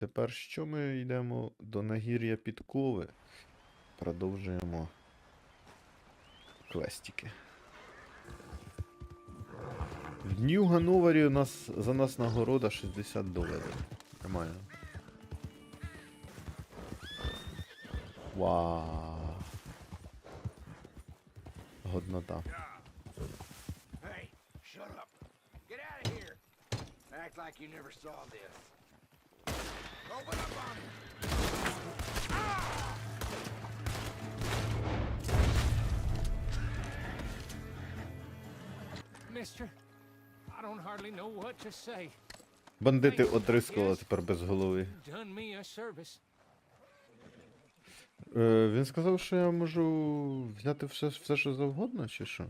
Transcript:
Тепер що ми йдемо до нагір'я підкови. Продовжуємо квестики. В Нью Гановері у нас за нас нагорода 60 доларів. Нормально. Вау. Годнота. Hey, shut up. Get out of here. Act like you never saw this. Бандити отрискали тепер без голови. Е, він сказав, що я можу взяти все, все що завгодно, чи що?